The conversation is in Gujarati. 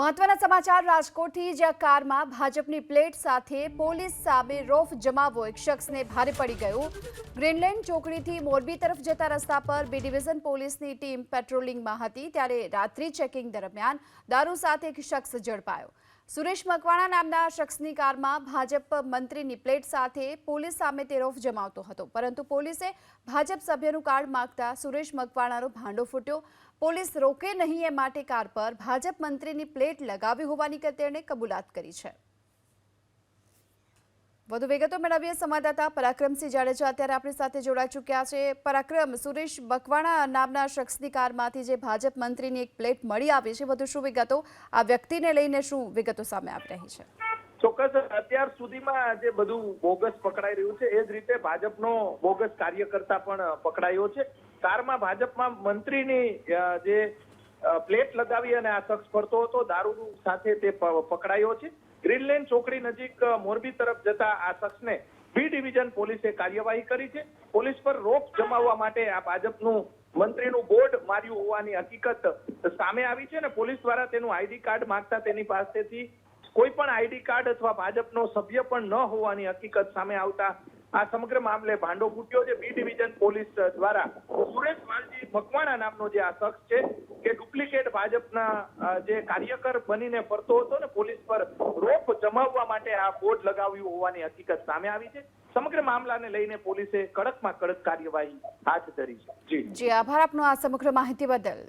મહત્વના સમાચાર, રાજકોટથી જ્યાં કારમાં ભાજપની પ્લેટ સાથે પોલીસ સામે રોફ જમાવો. એક શખ્સને ભારે પડી ગયું. ગ્રીનલેન્ડ ચોકડીથી મોરબી તરફ જતા રસ્તા પર બી ડિવિઝન પોલીસની ટીમ પેટ્રોલિંગમાં હતી. ત્યારે રાત્રિ ચેકિંગ દરમિયાન દારૂ સાથે એક શખ્સ ઝડપાયો. સુરેશ મકવાણા નામના શખ્સની કારમાં ભાજપ મંત્રીની પ્લેટ સાથે પોલીસ સામે તેરોફ જમાવતો હતો. પરંતુ પોલીસે ભાજપ સભ્યનું કાર્ડ માંગતા સુરેશ મકવાણાનો ભાંડો ફૂટ્યો. પોલીસ રોકે નહીં એ માટે કાર પર ભાજપ મંત્રીની પ્લેટ લગાવી હોવાની તેણે કબૂલાત કરી છે. વધુ વિગતો મેળવીએ સંવાદદાતા પરાક્રમસિંહ જાડેજા અત્યારે આપણી સાથે જોડાઈ ચૂક્યા છે. પરાક્રમ, સુરેશ બકવાણા નામના શખ્સની કારમાંથી જે ભાજપ મંત્રીની એક પ્લેટ મળી આવી છે, વધુ શું વિગતો? આ વ્યક્તિને લઈને શું વિગતો સામે આવી રહી છે? ચોક્કસ, અત્યાર સુધીમાં જે બધું બોગસ પકડાઈ રહ્યું છે, એ જ રીતે ભાજપનો બોગસ કાર્યકર્તા પણ પકડાયો છે. કારમાં ભાજપમાં મંત્રીની જે પ્લેટ લગાવી અને આ શખ્સ ફરતો હતો, દારૂ સાથે તે પકડાયો છે. ગ્રીનલેન્ડ ચોકડી નજીક મોરબી તરફ જતા આ શખ્સને બી ડિવિઝન પોલીસે કાર્યવાહી કરી છે. પોલીસ પર રોપ જમાવવા માટે આ ભાજપનું મંત્રીનું બોર્ડ માર્યું હોવાની હકીકત સામે આવી છે અને પોલીસ દ્વારા તેનું આઈડી કાર્ડ માંગતા તેની પાસેથી કોઈ પણ આઈડી કાર્ડ અથવા ભાજપનો સભ્ય પણ ન હોવાની હકીકત સામે આવતા આ સમગ્ર મામલે ભાંડો ફૂટ્યો છે. બી ડિવિઝન પોલીસ દ્વારા સુરેશ વાલજી મકવાણા નામનો જે આ શખ્સ છે કે ડુપ્લિકેટ ભાજપના જે કાર્યકર બનીને ફરતો હતો ને પોલીસ પર રોપ જમાવવા માટે આ બોર્ડ લગાવ્યું હોવાની હકીકત સામે આવી છે. સમગ્ર મામલાને લઈને પોલીસે કડકમાં કડક કાર્યવાહી હાથ ધરી છે. જી, આભાર આપનો આ સમગ્ર માહિતી બદલ.